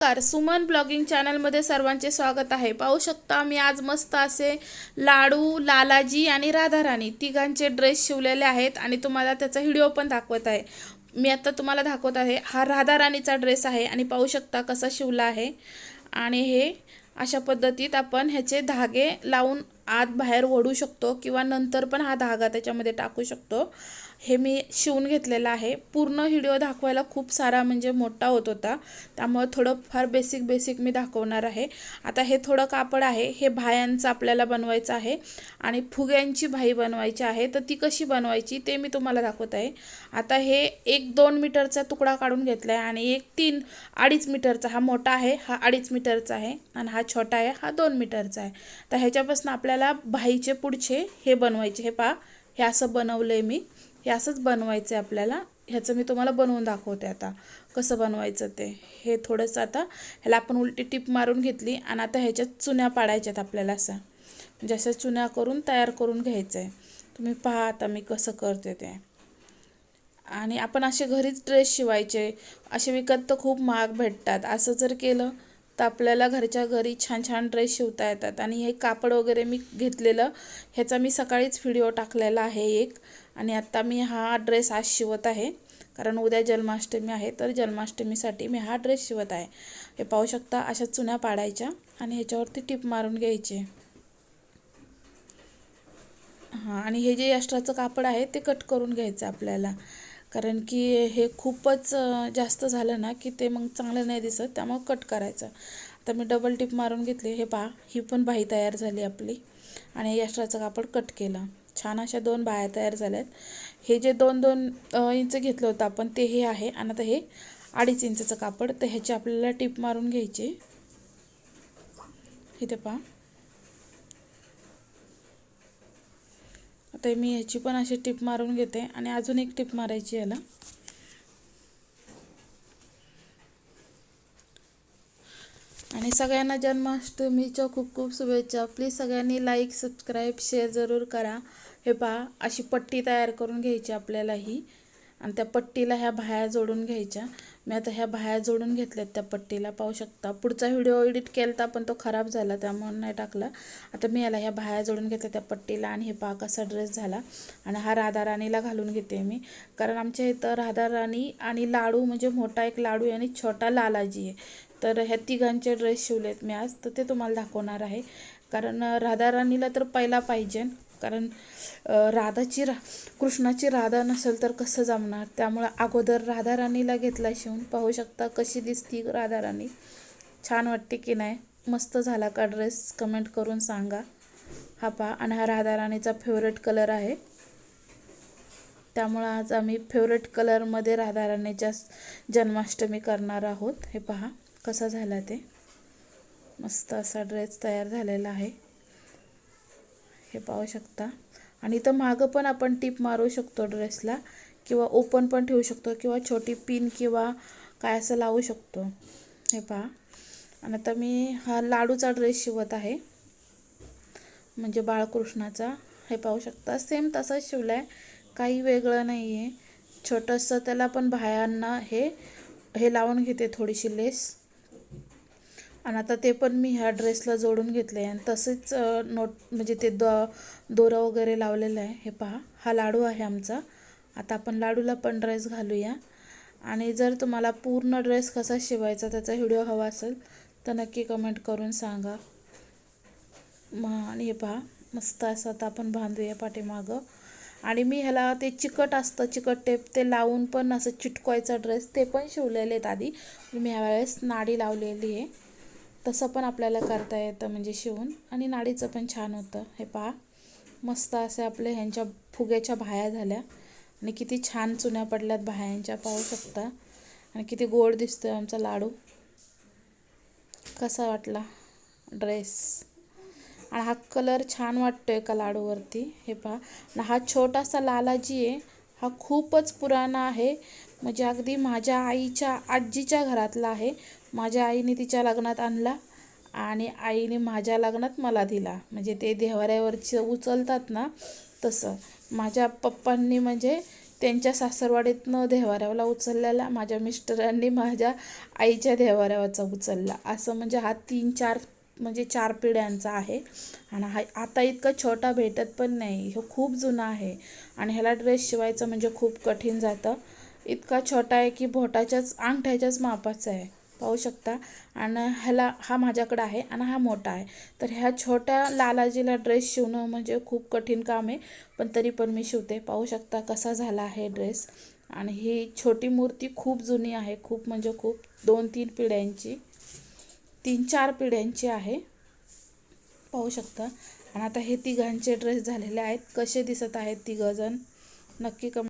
नमस्कार सुमन ब्लॉगिंग चॅनलमध्ये सर्वांचे स्वागत आहे. पाहू शकता मी आज मस्त असे लाडू लालाजी आणि राधाराणी तिघांचे ड्रेस शिवलेले आहेत आणि तुम्हाला त्याचा व्हिडिओ पण दाखवत आहे. मी आता तुम्हाला दाखवत आहे हा राधाराणीचा ड्रेस आहे आणि पाहू शकता कसा शिवला आहे. आणि हे अशा पद्धतीत आपण ह्याचे धागे लावून आत बाहेर ओढू शकतो किंवा नंतर पण हा धागा त्याच्यामध्ये टाकू शकतो. हे मी शिवून घेतलेलं आहे. पूर्ण व्हिडिओ दाखवायला खूप सारा म्हणजे मोठा होत होता. त्यामुळे थोडं फार बेसिक बेसिक मी दाखवणार आहे. आता हे थोडं कापड आहे. हे भायांचं आपल्याला बनवायचं आहे. आणि फुग्यांची भाई बनवायची आहे. तर ती कशी बनवायची ते मी तुम्हाला दाखवत आहे. आता हे एक दोन मीटरचा तुकडा काढून घेतला आहे आणि एक तीन अडीच मीटरचा हा मोठा आहे. हा अडीच मीटरचा आहे. आणि हा छोटा आहे. हा दोन मीटरचा आहे. तर ह्याच्यापासून आपल्याला भाईचे पुढचे हे बनवायचे. हे पा हे असं बनवलं आहे मी. हे असंच बनवायचं आहे आपल्याला. ह्याचं मी तुम्हाला बनवून दाखवते आता. कसं बनवायचं ते. हे थोडंसं आता ह्याला आपण उलटी टीप मारून घेतली आणि आता ह्याच्यात चुन्या पाडायच्यात आपल्याला असं. म्हणजे अशा चुन्या करून तयार करून घ्यायचं आहे तुम्ही पहा आता मी कसं करते ते. आणि आपण असे घरीच ड्रेस शिवायचे. असे विकत तर खूप महाग भेटतात. असं जर केलं तर आपल्याला घरच्या घरी छान छान ड्रेस शिवता येतात. आणि हे कापड वगैरे मी घेतलेलं ह्याचा मी सकाळीच व्हिडिओ टाकलेला आहे एक. आणि आत्ता मी हा ड्रेस आज शिवत आहे. कारण उद्या जन्माष्टमी आहे तर जन्माष्टमीसाठी मी हा ड्रेस शिवत आहे. हे पाहू शकता अशा चुन्या पाडायच्या आणि ह्याच्यावरती टिप मारून घ्यायचे. हां आणि हे जे यष्ट्राचं कापड आहे ते कट करून घ्यायचं आपल्याला. कारण की हे खूपच जास्त झालं ना की ते मग चांगलं नाही दिसत त्यामुळं कट करायचं. आता मी डबल टिप मारून घेतली हे पहा ही पण बाही तयार झाली आपली. आणि एक्स्ट्राचं कापड कट केलं. छान अशा दोन बाया तयार झाल्यात. हे जे दोन दोन इंच घेतलं होतं आपण ते हे आहे. आणि आता हे अडीच इंचचं कापड तर ह्याची आपल्याला टिप मारून घ्यायची. इथे पहा. आता मी ह्याची पण अशी टिप मारून घेते आणि अजून एक टिप मारायची याला. आणि सगळ्यांना जन्माष्टमीच्या खूप खूप शुभेच्छा. प्लीज सगळ्यांनी लाईक सबस्क्राईब शेअर जरूर करा. हे पहा अशी पट्टी तयार करून घ्यायची आपल्याला ही. आणि त्या पट्टीला ह्या बाह्या जोडून घ्यायच्या. मी आता ह्या बाह्या जोडून घेतल्यात त्या पट्टीला पाहू शकता. पुढचा व्हिडिओ एडिट केला होता पण तो खराब झाला त्यामुळे नाही टाकला. आता मी याला ह्या बाह्या जोडून घेतल्या त्या पट्टीला आणि हे पहा कसा ड्रेस झाला. आणि हा राधाराणीला घालून घेते मी. कारण आमच्या इथं राधाराणी आणि लाडू म्हणजे मोठा एक लाडू आहे आणि छोटा लालाजी आहे. तर ह्या तिघांचे ड्रेस शिवलेत मी आज तर ते तुम्हाला दाखवणार आहे. कारण राधाराणीला तर पहिला पाहिजे. कारण राधाची रा कृष्णाची राधा नसेल तर कसं जमणार? त्यामुळं अगोदर राधाराणीला घेतला शिवून. पाहू शकता कशी दिसती राधाराणी छान वाटते की नाही? मस्त झाला का ड्रेस? कमेंट करून सांगा. हा पहा आणि हा राधाराणीचा फेवरेट कलर आहे. त्यामुळं आज आम्ही फेवरेट कलरमध्ये राधाराणीच्या जन्माष्टमी करणार आहोत. हे पहा कसा झाला ते. मस्त असा ड्रेस तयार झालेला आहे. हे पाहू शकता. आणि इथं मागं पण आपण टिप मारू शकतो ड्रेसला किंवा ओपन पण ठेवू शकतो किंवा छोटी पिन किंवा काय असं लावू शकतो. हे पहा. आणि आता मी हा लाडूचा ड्रेस शिवत आहे. म्हणजे बाळकृष्णाचा. हे पाहू शकता. सेम तसाच शिवला आहे काही वेगळं नाही आहे छोटंसं त्याला पण बायांना हे हे लावून घेते थोडीशी लेस. आणि आता ते पण मी ह्या ड्रेसला जोडून घेतले आहे आणि तसेच नोट म्हणजे ते द दोरा वगैरे लावलेलं आहे. हे पहा हा लाडू आहे आमचा. आता आपण लाडूला पण ड्रेस घालूया. आणि जर तुम्हाला पूर्ण ड्रेस कसा शिवायचा त्याचा व्हिडिओ हवा असेल तर नक्की कमेंट करून सांगा. मग आणि हे पहा मस्त असं आता आपण बांधूया पाठीमागं. आणि मी ह्याला ते चिकट असतं चिकट टेप ते लावून पण असं चिटकवायचा ड्रेस ते पण शिवलेले आहेत आधी. मी ह्यावेळेस नाडी लावलेली आहे. तसं पण आपल्याला करता येतं म्हणजे शिवून. आणि नाडीचं पण छान होतं. हे पहा. मस्त असे आपले ह्यांच्या फुग्याच्या भाया झाल्या. आणि किती छान चुन्या पडल्यात बाह्यांच्या पाहू शकता. आणि किती गोड दिसतोय आमचा लाडू. कसा वाटला? ड्रेस. आणि हा कलर छान वाटतोय का लाडूवरती. हे पहा. आणि हा छोटासा लालाजी आहे. हा खूपच पुराणा आहे. म्हणजे अगदी माझ्या आईच्या आजीच्या घरातला आहे. माझ्या आईने तिच्या लग्नात आणला आणि आईने माझ्या लग्नात मला दिला. म्हणजे ते देवाऱ्यावरचं उचलतात ना तसं. माझ्या पप्पांनी म्हणजे त्यांच्या सासरवाडीतनं देवाऱ्याला उचललेला माझ्या मिस्टरांनी माझ्या आईच्या देवाऱ्यावरचा उचलला. असं म्हणजे हा तीन चार म्हणजे चार पिढ्यांचा आहे. आणि हा आता इतका छोटा भेटत पण नाही. हे खूप जुना आहे. आणि ह्याला ड्रेस शिवायचं म्हणजे खूप कठीण जातं. इतका छोटा आहे की बोटाच्याच अंगठ्याच्याच मापाचा आहे. पाहू शकता. आणि ह्याला हा माझ्याकडं आहे आणि हा मोठा आहे. तर ह्या छोट्या लालाजीला ड्रेस शिवणं म्हणजे खूप कठीण काम आहे. पण तरी पण मी शिवते. पाहू शकता कसा झाला आहे ड्रेस आणि ही छोटी मूर्ती खूप जुनी आहे. खूप म्हणजे खूप दोन तीन पिढ्यांची तीन चार पिढ्यांची आहे. पाहू शकता. आणि आता हे तिघांचे ड्रेस झालेले आहेत. कसे दिसत आहेत तिघंजण? नक्की कम